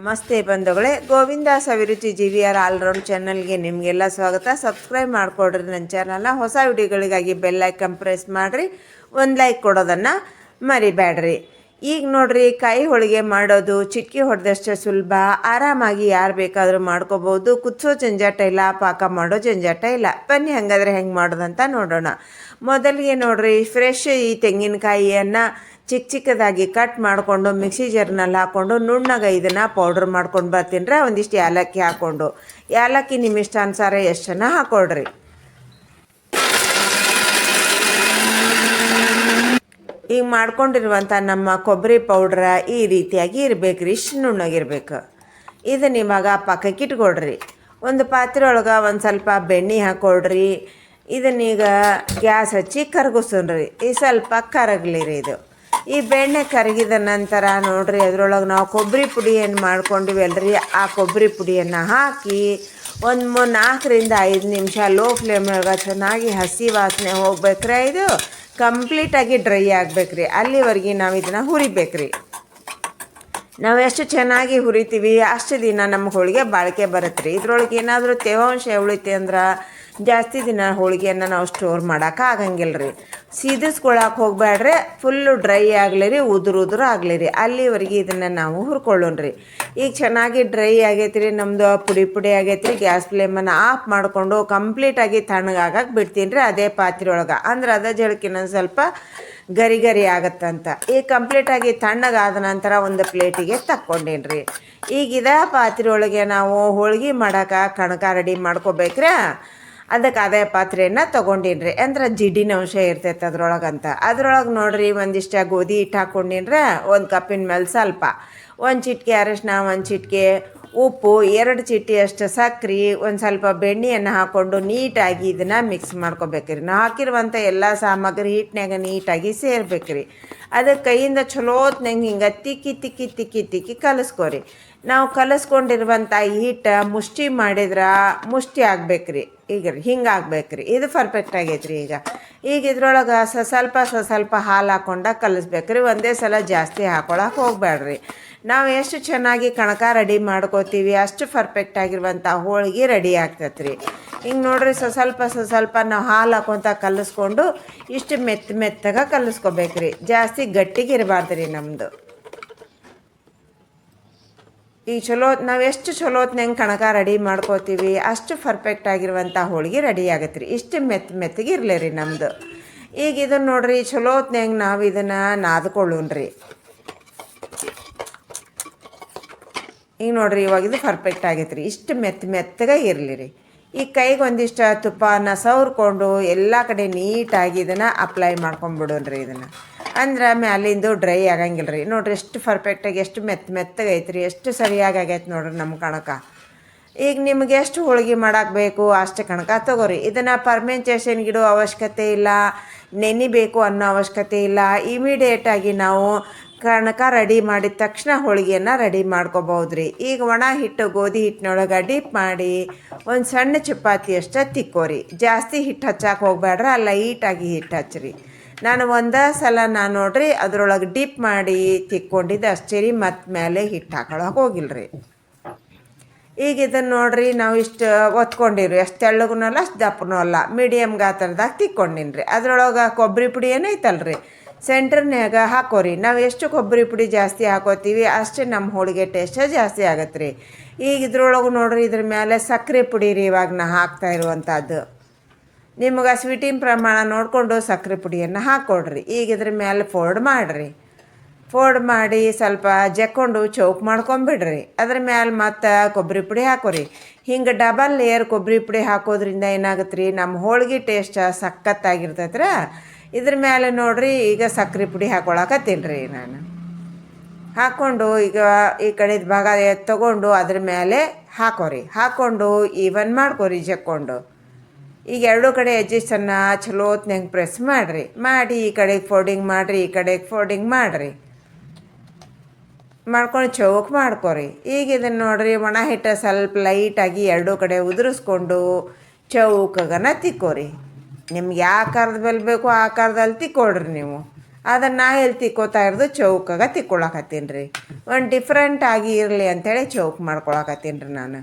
ನಮಸ್ತೆ ಬಂಧುಗಳೇ, Govinda Saviruchi G V R all round ಚಾನಲ್ಗೆ ನಿಮಗೆಲ್ಲ ಸ್ವಾಗತ. ಸಬ್ಸ್ಕ್ರೈಬ್ ಮಾಡಿಕೊಡ್ರಿ ನನ್ನ ಚಾನಲ್ನ. ಹೊಸ ವಿಡಿಯೋಗಳಿಗಾಗಿ ಬೆಲ್ ಐಕನ್ ಪ್ರೆಸ್ ಮಾಡಿರಿ. ಒಂದು ಲೈಕ್ ಕೊಡೋದನ್ನು ಮರಿಬೇಡ್ರಿ ಈಗ ನೋಡ್ರಿ ಕೈ ಹೋಳಿಗೆ ಮಾಡೋದು, ಚಿಕ್ಕಿ ಹೊಡೆದಷ್ಟೇ ಸುಲಭ. ಆರಾಮಾಗಿ ಯಾರು ಬೇಕಾದರೂ ಮಾಡ್ಕೋಬೋದು. ಕುದಿಸೋ ಜಂಜಾಟ ಇಲ್ಲ, ಪಾಕ ಮಾಡೋ ಜಂಜಾಟ ಇಲ್ಲ. ಬನ್ನಿ ಹಾಗಾದ್ರೆ ಹೆಂಗೆ ಮಾಡೋದಂತ ನೋಡೋಣ. ಮೊದಲಿಗೆ ನೋಡ್ರಿ ಫ್ರೆಶ್ ಈ ತೆಂಗಿನಕಾಯಿಯನ್ನು ಚಿಕ್ಕ ಚಿಕ್ಕದಾಗಿ ಕಟ್ ಮಾಡಿಕೊಂಡು ಮಿಕ್ಸಿ ಜಾರ್ನಲ್ಲಿ ಹಾಕ್ಕೊಂಡು ನುಣ್ಣಗೆ ಇದನ್ನು ಪೌಡ್ರ್ ಮಾಡ್ಕೊಂಡು ಬರ್ತೀನಿ ರೀ. ಒಂದಿಷ್ಟು ಏಲಕ್ಕಿ ಹಾಕ್ಕೊಂಡು ಏಲಕ್ಕಿ ನಿಮ್ಮ ಇಷ್ಟಾನುಸಾರ ಎಷ್ಟು ಜನ ಹಾಕ್ಕೊಳ್ರಿ ಈಗ ಮಾಡ್ಕೊಂಡಿರುವಂಥ ನಮ್ಮ ಕೊಬ್ಬರಿ ಪೌಡ್ರ ಈ ರೀತಿಯಾಗಿ ಇರಬೇಕು ರೀ, ಇಷ್ಟು ನುಣ್ಣಗಿರ್ಬೇಕು ಇದನ್ನ ಇವಾಗ ಪಕ್ಕಕ್ಕೆ ಇಟ್ಕೊಡ್ರಿ. ಒಂದು ಪಾತ್ರೆ ಒಳಗೆ ಒಂದು ಸ್ವಲ್ಪ ಬೆಣ್ಣೆ ಹಾಕ್ಕೊಳ್ರಿ ಇದನ್ನೀಗ ಗ್ಯಾಸ್ ಹಚ್ಚಿ ಕರಗಿಸ್ರಿ ಈ ಸ್ವಲ್ಪ ಕರಗಲಿ ರೀ ಇದು. ಈ ಬೆಣ್ಣೆ ಕರಗಿದ ನಂತರ ನೋಡ್ರಿ, ಅದರೊಳಗೆ ನಾವು ಕೊಬ್ಬರಿ ಪುಡಿಯನ್ನು ಮಾಡ್ಕೊಂಡಿವಲ್ರಿ, ಆ ಕೊಬ್ಬರಿ ಪುಡಿಯನ್ನು ಹಾಕಿ ಒಂದು ನಾಲ್ಕರಿಂದ ಐದು ನಿಮಿಷ ಲೋ ಫ್ಲೇಮ್ ಒಳಗೆ ಚೆನ್ನಾಗಿ ಹಸಿ ವಾಸನೆ ಹೋಗ್ಬೇಕ್ರೆ ಇದು. ಕಂಪ್ಲೀಟಾಗಿ ಡ್ರೈ ಆಗಬೇಕ್ರಿ. ಅಲ್ಲಿವರೆಗೆ ನಾವು ಇದನ್ನು ಹುರಿಬೇಕ್ರಿ. ನಾವು ಎಷ್ಟು ಚೆನ್ನಾಗಿ ಹುರಿತೀವಿ, ಅಷ್ಟು ದಿನ ನಮ್ಮ ಹೋಳಿಗೆ ಬಾಳಿಕೆ ಬರುತ್ತೆ ರೀ ಇದ್ರೊಳಗೆ ಏನಾದರೂ ತೇವಾಂಶ ಉಳಿತೆ ಅಂದ್ರೆ ಜಾಸ್ತಿ ದಿನ ಹೋಳಿಗೆಯನ್ನು ನಾವು ಸ್ಟೋರ್ ಮಾಡೋಕೆ ಆಗಂಗಿಲ್ಲ ರೀ ಸೀದಿಸ್ಕೊಳಕ್ಕೆ ಹೋಗ್ಬೇಡ್ರಿ ಫುಲ್ಲು ಡ್ರೈ ಆಗಲಿ ರೀ, ಉದುರು ಉದುರು ಆಗಲಿ ರೀ. ಅಲ್ಲಿವರೆಗೆ ಇದನ್ನು ನಾವು ಹುರ್ಕೊಳ್ಳೋಣ ರೀ ಈಗ ಚೆನ್ನಾಗಿ ಡ್ರೈ ಆಗೈತೆ ರೀ ನಮ್ಮದು ಪುಡಿ ಪುಡಿ ಆಗೈತೆ ರೀ ಗ್ಯಾಸ್ ಫ್ಲೇಮನ್ನು ಆಫ್ ಮಾಡಿಕೊಂಡು ಕಂಪ್ಲೀಟಾಗಿ ತಣ್ಣಗಾಗಕ್ಕೆ ಬಿಡ್ತೀನಿ ರೀ ಅದೇ ಪಾತ್ರೆ ಒಳಗೆ ಅಂದ್ರೆ ಅದೇ ಜಳಕಿನ ಸ್ವಲ್ಪ ಗರಿ ಗರಿ ಆಗತ್ತಂತ. ಈಗ ಕಂಪ್ಲೀಟಾಗಿ ತಣ್ಣಗಾದ ನಂತರ ಒಂದು ಪ್ಲೇಟಿಗೆ ತಕ್ಕೊಂಡೇನಿ ರೀ ಈಗ ಇದ ಪಾತ್ರೆ ಒಳಗೆ ನಾವು ಹೋಳ್ಗೆ ಮಾಡೋಕೆ ಕಣಕ ರೆಡಿ ಮಾಡ್ಕೋಬೇಕ್ರೆ? ಅದಕ್ಕೆ ಅದೇ ಪಾತ್ರೆಯನ್ನು ತೊಗೊಂಡಿನ್ರಿ. ಅಂದ್ರೆ ಜಿಡ್ಡಿನ ಅಂಶ ಇರ್ತೈತೆ ಅದ್ರೊಳಗಂತ. ಅದ್ರೊಳಗೆ ನೋಡ್ರಿ ಒಂದಿಷ್ಟ ಗೋಧಿ ಹಿಟ್ಟು ಹಾಕ್ಕೊಂಡಿನ್ರೆ ಒಂದು ಕಪ್ಪಿನ ಮೇಲೆ ಸ್ವಲ್ಪ. ಒಂದು ಚಿಟಿಕೆ ಅರಶಿನ, ಒಂದು ಚಿಟಿಕೆ ಉಪ್ಪು, ಎರಡು ಚಿಟಿ ಅಷ್ಟು ಸಕ್ರೆ, ಒಂದು ಸ್ವಲ್ಪ ಬೆಣ್ಣೆಯನ್ನು ಹಾಕ್ಕೊಂಡು ನೀಟಾಗಿ ಇದನ್ನು ಮಿಕ್ಸ್ ಮಾಡ್ಕೋಬೇಕ್ರಿ. ನಾವು ಹಾಕಿರುವಂಥ ಎಲ್ಲ ಸಾಮಗ್ರಿ ಹಿಟ್ಟಿನಾಗ ನೀಟಾಗಿ ಸೇರ್ಬೇಕ್ರಿ. ಅದಕ್ಕೆ ಕೈಯಿಂದ ಚಲೋತ್ನಂಗೆ ಹಿಂಗೆ ತಿಕ್ಕಿ ತಿಕ್ಕಿ ತಿಕ್ಕಿ ತಿಕ್ಕಿ ಕಲಿಸ್ಕೊರಿ. ನಾವು ಕಲಿಸ್ಕೊಂಡಿರುವಂಥ ಹಿಟ್ಟು ಮುಷ್ಟಿ ಮಾಡಿದ್ರೆ ಮುಷ್ಟಿ ಆಗ್ಬೇಕ್ರಿ. ಈಗ ರೀ, ಹಿಂಗೆ ಆಗ್ಬೇಕ್ರಿ. ಇದು ಪರ್ಫೆಕ್ಟ್ ಆಗೈತ್ರಿ ಈಗ. ಈಗ ಇದ್ರೊಳಗೆ ಸ ಸ್ವಲ್ಪ ಸ ಸ್ವಲ್ಪ ಹಾಲು ಹಾಕೊಂಡ ಕಲಿಸ್ಬೇಕ್ರಿ. ಒಂದೇ ಸಲ ಜಾಸ್ತಿ ಹಾಕೊಳಕ್ಕೆ ಹೋಗ್ಬೇಡ್ರಿ ನಾವು ಎಷ್ಟು ಚೆನ್ನಾಗಿ ಕಣಕ ರೆಡಿ ಮಾಡ್ಕೋತೀವಿ, ಅಷ್ಟು ಪರ್ಫೆಕ್ಟ್ ಆಗಿರುವಂಥ ಹೋಳಿಗೆ ರೆಡಿ ಆಗ್ತೈತೆ ರೀ ಹಿಂಗೆ ನೋಡ್ರಿ ಸ ಸ್ವಲ್ಪ ಸ್ವಲ್ಪ ನಾವು ಹಾಲು ಹಾಕೊತ ಕಲಿಸ್ಕೊಂಡು ಇಷ್ಟು ಮೆತ್ತ ಮೆತ್ತಗೆ ಕಲಿಸ್ಕೋಬೇಕ್ರಿ. ಜಾಸ್ತಿ ಗಟ್ಟಿಗೆ ಇರಬಾರ್ದು ರೀ ನಮ್ಮದು ಈ ಚಲೋ, ನಾವು ಎಷ್ಟು ಚಲೋತ್ನಂಗೆ ಕಣಕ ರೆಡಿ ಮಾಡ್ಕೋತೀವಿ, ಅಷ್ಟು ಪರ್ಫೆಕ್ಟ್ ಆಗಿರುವಂಥ ಹೋಳಿಗೆ ರೆಡಿ ಆಗತ್ತೆ ರೀ ಇಷ್ಟು ಮೆತ್ತ ಮೆತ್ತಗೆ ಇರಲಿ ರೀ ನಮ್ಮದು ಈಗ ಇದನ್ನು ನೋಡ್ರಿ ಚಲೋತ್ನಂಗೆ ನಾವು ಇದನ್ನು ನಾದ್ಕೊಳ್ಳೋಣ್ರಿ. ಈಗ ನೋಡ್ರಿ, ಇವಾಗ ಇದು ಪರ್ಫೆಕ್ಟ್ ಆಗೈತೆ ರೀ ಇಷ್ಟು ಮೆತ್ತ ಮೆತ್ತಗೆ ಇರಲಿ ರೀ. ಈ ಕೈಗೆ ಒಂದಿಷ್ಟು ತುಪ್ಪನ ಸವರ್ಕೊಂಡು ಎಲ್ಲ ಕಡೆ ನೀಟಾಗಿ ಇದನ್ನು ಅಪ್ಲೈ ಮಾಡ್ಕೊಂಬಿಡೋಣ್ರಿ ಇದನ್ನು. ಅಂದ್ರೆ ಮ್ಯಾಲಿಂದು ಡ್ರೈ ಆಗಂಗಿಲ್ಲ ರೀ ನೋಡ್ರಿ ಎಷ್ಟು ಪರ್ಫೆಕ್ಟಾಗಿ ಎಷ್ಟು ಮೆತ್ತ ಮೆತ್ತಗೆ ಐತ್ರಿ, ಎಷ್ಟು ಸರಿಯಾಗಿ ಆಗೈತೆ ನೋಡ್ರಿ ನಮ್ಮ ಕಣಕ. ಈಗ ನಿಮ್ಗೆ ಎಷ್ಟು ಹೋಳಿಗೆ ಮಾಡಕ್ಕೆ ಬೇಕು, ಅಷ್ಟು ಕಣಕ ತಗೋರಿ. ಇದನ್ನು ಪರ್ಮೆಂಟೇಷನ್ ಗಿಡೋ ಅವಶ್ಯಕತೆ ಇಲ್ಲ ನೆನಿಬೇಕು ಅನ್ನೋ ಅವಶ್ಯಕತೆ ಇಲ್ಲ. ಇಮಿಡಿಯೇಟಾಗಿ ನಾವು ಕಣಕ ರೆಡಿ ಮಾಡಿದ ತಕ್ಷಣ ಹೋಳಿಗೆಯನ್ನು ರೆಡಿ ಮಾಡ್ಕೋಬೋದು ರೀ ಈಗ ಒಣ ಹಿಟ್ಟು, ಗೋಧಿ ಹಿಟ್ಟಿನೊಳಗೆ ಡಿಪ್ ಮಾಡಿ ಒಂದು ಸಣ್ಣ ಚಪಾತಿ ಅಷ್ಟೇ ತಿಕ್ಕೋರಿ. ಜಾಸ್ತಿ ಹಿಟ್ಟು ಹಚ್ಚಕ್ಕೆ ಹೋಗ್ಬೇಡ್ರಿ ಲೈಟಾಗಿ ಹಿಟ್ಟು ಹಚ್ಚಿರಿ ನಾನು ಒಂದೇ ಸಲ ನಾನು ನೋಡ್ರಿ ಅದ್ರೊಳಗೆ ಡಿಪ್ ಮಾಡಿ ತಿಕ್ಕೊಂಡಿದ್ದೆ ಅಷ್ಟೇ ರೀ ಮತ್ತು ಮೇಲೆ ಹಿಟ್ಟು ಹಾಕೊಳಕ್ಕೆ ಹೋಗಿಲ್ರಿ. ಈಗ ಇದನ್ನು ನೋಡ್ರಿ ನಾವು ಇಷ್ಟು ಒತ್ಕೊಂಡಿರಿ ಎಷ್ಟು ತೆಳ್ಳಗೂ ಅಲ್ಲ, ಅಷ್ಟು ದಪ್ಪನೂ ಅಲ್ಲ ಮೀಡಿಯಮ್ ಗಾತ್ರದಾಗ ತಿಕ್ಕೊಂಡಿನಿ ರೀ ಅದ್ರೊಳಗೆ ಕೊಬ್ಬರಿ ಪುಡಿ ಏನೈತಲ್ಲ ರೀ ಸೆಂಟ್ರ್ನ್ಯಾಗ ಹಾಕೋರಿ. ನಾವು ಎಷ್ಟು ಕೊಬ್ಬರಿ ಪುಡಿ ಜಾಸ್ತಿ ಹಾಕೋತೀವಿ, ಅಷ್ಟೇ ನಮ್ಮ ಹೋಳಿಗೆ ಟೇಸ್ಟೇ ಜಾಸ್ತಿ ಆಗತ್ತೆ ರೀ ಈಗ ಇದ್ರೊಳಗೆ ನೋಡ್ರಿ ಇದ್ರ ಮೇಲೆ ಸಕ್ಕರೆ ಪುಡಿ ರೀ ಇವಾಗ ನಾ ಹಾಕ್ತಾ ಇರುವಂಥದ್ದು ನಿಮ್ಗೆ ಸ್ವೀಟಿನ ಪ್ರಮಾಣ ನೋಡಿಕೊಂಡು ಸಕ್ಕರೆ ಪುಡಿಯನ್ನು ಹಾಕ್ಕೊಡ್ರಿ ಈಗ ಇದ್ರ ಮೇಲೆ ಫೋಲ್ಡ್ ಮಾಡಿರಿ. ಫೋಲ್ಡ್ ಮಾಡಿ ಸ್ವಲ್ಪ ಜಕ್ಕೊಂಡು ಚೌಕ್ ಮಾಡ್ಕೊಂಬಿಡ್ರಿ. ಅದ್ರ ಮೇಲೆ ಮತ್ತು ಕೊಬ್ಬರಿ ಪುಡಿ ಹಾಕೋರಿ. ಹಿಂಗೆ ಡಬಲ್ ಲೇಯರ್ ಕೊಬ್ಬರಿ ಪುಡಿ ಹಾಕೋದ್ರಿಂದ ಏನಾಗುತ್ತೆ ರೀ ನಮ್ಮ ಹೋಳಿಗೆ ಟೇಸ್ಟ್ ಸಖತ್ತಾಗಿರ್ತೈತ್ರ. ಇದ್ರ ಮೇಲೆ ನೋಡ್ರಿ ಈಗ ಸಕ್ಕರೆ ಪುಡಿ ಹಾಕೊಳಕತ್ತೀನಿ ರೀ ನಾನು. ಹಾಕ್ಕೊಂಡು ಈಗ ಈ ಕಡೆದ ಭಾಗ ತಗೊಂಡು ಅದ್ರ ಮೇಲೆ ಹಾಕೋರಿ. ಹಾಕ್ಕೊಂಡು ಈವನ್ ಮಾಡ್ಕೋರಿ ಜಕ್ಕೊಂಡು. ಈಗ ಎರಡೂ ಕಡೆ ಎಜ್ಜಿಸನ್ನು ಚಲೋತ್ನಂಗೆ ಪ್ರೆಸ್ ಮಾಡಿರಿ. ಮಾಡಿ ಈ ಕಡೆಗೆ ಫೋಲ್ಡಿಂಗ್ ಮಾಡಿರಿ, ಈ ಕಡೆಗೆ ಫೋಲ್ಡಿಂಗ್ ಮಾಡಿರಿ. ಮಾಡ್ಕೊಂಡು ಚೌಕ್ ಮಾಡ್ಕೊರಿ. ಈಗ ಇದನ್ನು ನೋಡ್ರಿ ಒಣ ಹಿಟ್ಟು ಸ್ವಲ್ಪ ಲೈಟಾಗಿ ಎರಡೂ ಕಡೆ ಉದುರಿಸ್ಕೊಂಡು ಚೌಕಗನ ತಿಕ್ಕೋರಿ. ನಿಮ್ಗೆ ಯಾವ ಆಕಾರದ ಮೇಲೆ ಬೇಕು ಆಕಾರದಲ್ಲಿ ತಿಕ್ಕೊಡ್ರಿ ನೀವು. ಅದನ್ನು ನಾ ಎಲ್ಲಿ ತಿಕ್ಕೋತಾ ಇರೋದು ಚೌಕಾಗ ತಿಕ್ಕೊಳಕತ್ತೀನಿ ರೀ. ಒಂದು ಡಿಫ್ರೆಂಟ್ ಆಗಿ ಇರಲಿ ಅಂಥೇಳಿ ಚೌಕ್ ಮಾಡ್ಕೊಳಕತ್ತೀನಿ ರೀ ನಾನು.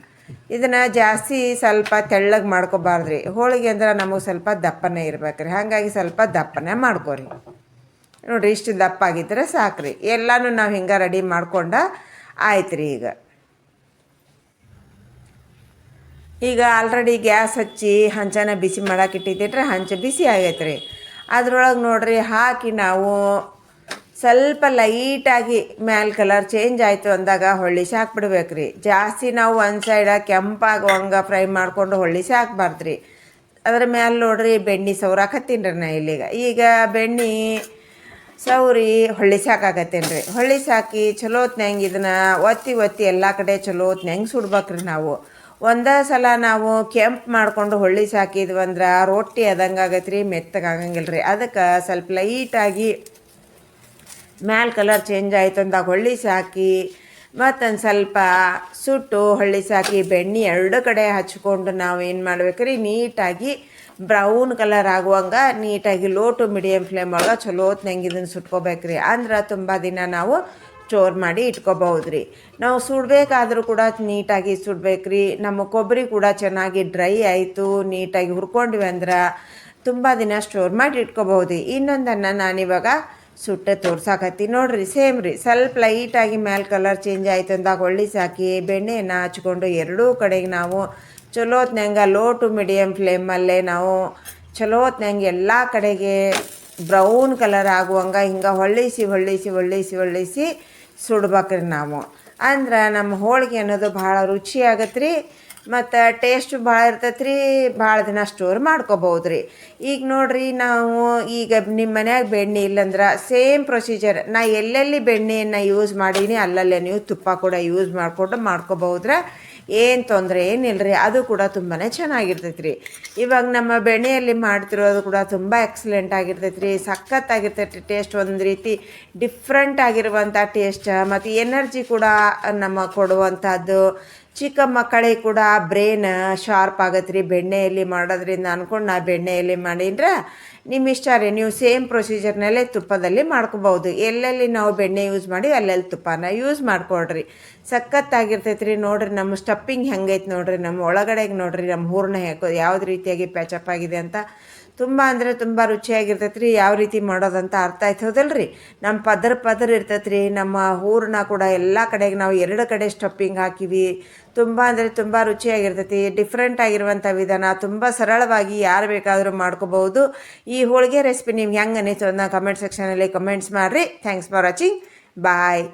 ಇದನ್ನು ಜಾಸ್ತಿ ಸ್ವಲ್ಪ ತೆಳ್ಳಗೆ ಮಾಡ್ಕೋಬಾರ್ದ್ರಿ. ಹೋಳಿಗೆ ಅಂದ್ರೆ ನಮಗೆ ಸ್ವಲ್ಪ ದಪ್ಪನೇ ಇರ್ಬೇಕು ರೀ ಹಾಗಾಗಿ ಸ್ವಲ್ಪ ದಪ್ಪನೇ ಮಾಡ್ಕೊರಿ. ನೋಡಿರಿ, ಇಷ್ಟು ದಪ್ಪ ಆಗಿದ್ರೆ ಸಾಕ್ರಿ. ಎಲ್ಲನೂ ನಾವು ಹಿಂಗೆ ರೆಡಿ ಮಾಡ್ಕೊಂಡ ಆಯ್ತು ರೀ ಈಗ. ಈಗ ಆಲ್ರೆಡಿ ಗ್ಯಾಸ್ ಹಚ್ಚಿ ಹಂಚನ ಬಿಸಿ ಮಾಡಕ್ಕೆ ಇಟ್ಟಿದ್ದಿಟ್ರೆ ಹಂಚ ಬಿಸಿ ಆಗೈತೆ ರೀ ಅದ್ರೊಳಗೆ ನೋಡ್ರಿ ಹಾಕಿ ನಾವು ಸ್ವಲ್ಪ ಲೈಟಾಗಿ ಮ್ಯಾಲ್ ಕಲರ್ ಚೇಂಜ್ ಆಯಿತು ಅಂದಾಗ ಹೊಳ್ಳಿಸಿ ಹಾಕ್ಬಿಡ್ಬೇಕು ರೀ ಜಾಸ್ತಿ ನಾವು ಒಂದು ಸೈಡ ಕೆಂಪಾಗುವಂಗ ಫ್ರೈ ಮಾಡಿಕೊಂಡು ಹೊಳ್ಳಿಸಿ ಹಾಕ್ಬಾರ್ದು ರೀ ಅದ್ರ ಮ್ಯಾಲೆ ನೋಡ್ರಿ ಬೆಣ್ಣೆ ಸೌರಾಕತ್ತೀನಿ ರೀ ನಾ ಇಲ್ಲಿಗ. ಈಗ ಬೆಣ್ಣೆ ಸೌರಿ ಹೊಳ್ಳಿ ಹಾಕಾಕತ್ತೀನಿ ರೀ ಹೊಳ್ಳಿ ಸಾಕಿ ಚಲೋ ಹೊತ್ನ್ಯಾಂಗ ಇದನ್ನು ಒತ್ತಿ ಒತ್ತಿ ಎಲ್ಲ ಕಡೆ ಚಲೋ ಹೊತ್ನ್ಯಾಂಗ ಸುಡ್ಬೇಕ್ರಿ ನಾವು. ಒಂದೇ ಸಲ ನಾವು ಕೆಂಪು ಮಾಡಿಕೊಂಡು ಹೊಳ್ಳಿಸಿ ಸಾಕಿದ್ವಿ ಅಂದ್ರೆ ರೊಟ್ಟಿ ಅದಂಗಾಗತ್ತೆ ರೀ ಮೆತ್ತಗೆ ಆಗಂಗಿಲ್ಲ ರೀ ಅದಕ್ಕೆ ಸ್ವಲ್ಪ ಲೈಟಾಗಿ ಮ್ಯಾಲ್ ಕಲರ್ ಚೇಂಜ್ ಆಯಿತು ಅಂದಾಗ ಹೊಳ್ಳಿ ಸಾಕಿ, ಮತ್ತೊಂದು ಸ್ವಲ್ಪ ಸುಟ್ಟು, ಹೊಳ್ಳಿ ಸಾಕಿ, ಬೆಣ್ಣೆ ಎರಡು ಕಡೆ ಹಚ್ಕೊಂಡು ನಾವು ಏನು ಮಾಡ್ಬೇಕ್ರಿ ನೀಟಾಗಿ ಬ್ರೌನ್ ಕಲರ್ ಆಗುವಂಗ ನೀಟಾಗಿ ಲೋ ಟು ಮೀಡಿಯಮ್ ಫ್ಲೇಮ್ ಒಳಗೆ ಚಲೋ ಹೊತ್ನಂಗೆ ಇದನ್ನು ಸುಟ್ಕೋಬೇಕ್ರಿ ಅಂದ್ರೆ ತುಂಬ ದಿನ ನಾವು ಸ್ಟೋರ್ ಮಾಡಿ ಇಟ್ಕೋಬಹುದು ರೀ. ನಾವು ಸುಡಬೇಕಾದ್ರೂ ಕೂಡ ನೀಟಾಗಿ ಸುಡ್ಬೇಕ್ರಿ ನಮ್ಮ ಕೊಬ್ಬರಿ ಕೂಡ ಚೆನ್ನಾಗಿ ಡ್ರೈ ಆಯಿತು, ನೀಟಾಗಿ ಹುರ್ಕೊಂಡ್ವಿ ಅಂದ್ರೆ ತುಂಬ ದಿನ ಸ್ಟೋರ್ ಮಾಡಿ ಇಟ್ಕೋಬಹುದು ಇನ್ನೊಂದನ್ನು ನಾನಿವಾಗ ಸುಟ್ಟೆ ತೋರ್ಸಾಕತ್ತಿ. ನೋಡ್ರಿ ಸೇಮ್ ರೀ. ಸ್ವಲ್ಪ ಲೈಟಾಗಿ ಮ್ಯಾಲೆ ಕಲರ್ ಚೇಂಜ್ ಆಯ್ತು ಅಂದಾಗ ಹೊಳ್ಳಿ ಸಾಕಿ, ಬೆಣ್ಣೆಯನ್ನು ಹಚ್ಕೊಂಡು ಎರಡೂ ಕಡೆಗೆ ನಾವು ಚಲೋ ಹೊತ್ನ್ಯಾಂಗ ಲೋ ಟು ಮೀಡಿಯಮ್ ಫ್ಲೇಮಲ್ಲೇ ನಾವು ಚಲೋ ಹೊತ್ನ್ಯಾಂಗ ಎಲ್ಲ ಕಡೆಗೆ ಬ್ರೌನ್ ಕಲರ್ ಆಗುವಂಗ ಹಿಂಗೆ ಹೊಳ್ಳಿಸಿ ಹೊಳ್ಳಿಸಿ ಹೊಳ್ಳಿಸಿ ಹೊಳ್ಳಿಸಿ ಸುಡ್ಬೇಕ್ರಿ ನಾವು. ಅಂದ್ರೆ ನಮ್ಮ ಹೋಳಿಗೆ ಅನ್ನೋದು ಭಾಳ ರುಚಿ ಆಗತ್ತೆ ರೀ ಮತ್ತು ಟೇಸ್ಟ್ ಭಾಳ ಇರ್ತೈತೆ ರೀ ಭಾಳ ದಿನ ಸ್ಟೋರ್ ಮಾಡ್ಕೋಬೋದು ರೀ ಈಗ ನೋಡಿರಿ ನಾವು ಈಗ ನಿಮ್ಮ ಮನ್ಯಾಗ ಬೆಣ್ಣೆ ಇಲ್ಲಂದ್ರೆ ಸೇಮ್ ಪ್ರೊಸೀಜರ್ ನಾ ಎಲ್ಲೆಲ್ಲಿ ಬೆಣ್ಣೆಯನ್ನು ಯೂಸ್ ಮಾಡೀನಿ ಅಲ್ಲಲ್ಲೇ ನೀವು ತುಪ್ಪ ಕೂಡ ಯೂಸ್ ಮಾಡಿಕೊಂಡು ಮಾಡ್ಕೋಬೋದ್ರೆ ಏನು ತೊಂದರೆ ಏನಿಲ್ಲ ರೀ ಅದು ಕೂಡ ತುಂಬಾ ಚೆನ್ನಾಗಿರ್ತೈತೆ ರೀ ಇವಾಗ ನಮ್ಮ ಬೆಣ್ಣೆಯಲ್ಲಿ ಮಾಡ್ತಿರೋದು ಕೂಡ ತುಂಬ ಎಕ್ಸಲೆಂಟ್ ಆಗಿರ್ತೈತೆ ರೀ ಸಖತ್ತಾಗಿರ್ತೈತೆ ಟೇಸ್ಟ್ ಒಂದು ರೀತಿ ಡಿಫ್ರೆಂಟ್ ಆಗಿರುವಂಥ ಟೇಸ್ಟ್ ಮತ್ತು ಎನರ್ಜಿ ಕೂಡ ನಮ್ಮ ಕೊಡುವಂಥದ್ದು ಚಿಕ್ಕ ಮಕ್ಕಳಿಗೆ ಕೂಡ ಬ್ರೇನ್ ಶಾರ್ಪ್ ಆಗತ್ತೆ ರೀ ಬೆಣ್ಣೆಯಲ್ಲಿ ಮಾಡೋದ್ರಿಂದ ಅಂದ್ಕೊಂಡು ನಾ ಬೆಣ್ಣೆಯಲ್ಲಿ ಮಾಡಿದ್ರೆ ನಿಮ್ಮ ಇಷ್ಟ ರೀ. ನೀವು ಸೇಮ್ ಪ್ರೊಸೀಜರ್ನಲ್ಲೇ ತುಪ್ಪದಲ್ಲಿ ಮಾಡ್ಕೋಬೋದು ಎಲ್ಲೆಲ್ಲಿ ನಾವು ಬೆಣ್ಣೆ ಯೂಸ್ ಮಾಡಿ ಅಲ್ಲೆಲ್ಲಿ ತುಪ್ಪನ ಯೂಸ್ ಮಾಡ್ಕೊಳ್ರಿ. ಸಖತ್ತಾಗಿರ್ತೈತೆ ರೀ ನೋಡ್ರಿ, ನಮ್ಮ ಸ್ಟಪ್ಪಿಂಗ್ ಹೆಂಗೈತೆ ನೋಡ್ರಿ, ನಮ್ಮ ಒಳಗಡೆಗೆ ನೋಡ್ರಿ, ನಮ್ಮ ಹೂರ್ಣ ಹೇಗೋ ಯಾವ್ದು ರೀತಿಯಾಗಿ ಪ್ಯಾಚಪ್ ಆಗಿದೆ ಅಂತ ತುಂಬ ಅಂದರೆ ತುಂಬ ರುಚಿಯಾಗಿರ್ತೈತೆ ರೀ ಯಾವ ರೀತಿ ಮಾಡೋದಂತ ಅರ್ಥ ಆಯ್ತು ರೀ ನಮ್ಮ ಪದರ ಪದರ್ ಇರ್ತೈತೆ ರೀ ನಮ್ಮ ಊರನ್ನ ಕೂಡ ಎಲ್ಲ ಕಡೆಗೆ ನಾವು ಎರಡು ಕಡೆ ಸ್ಟಪ್ಪಿಂಗ್ ಹಾಕಿವಿ. ತುಂಬ ಅಂದರೆ ತುಂಬ ರುಚಿಯಾಗಿರ್ತೈತಿ ಡಿಫ್ರೆಂಟ್ ಆಗಿರುವಂಥ ವಿಧಾನ, ತುಂಬ ಸರಳವಾಗಿ ಯಾರು ಬೇಕಾದರೂ ಮಾಡ್ಕೋಬಹುದು. ಈ ಹೋಳಿಗೆ ರೆಸಿಪಿ ನಿಮ್ಗೆ ಹೆಂಗೆ ಅನ್ನಿಸ್ತು ಅದನ್ನ ಕಮೆಂಟ್ ಸೆಕ್ಷನಲ್ಲಿ ಕಮೆಂಟ್ಸ್ ಮಾಡಿರಿ. Thanks for watching bye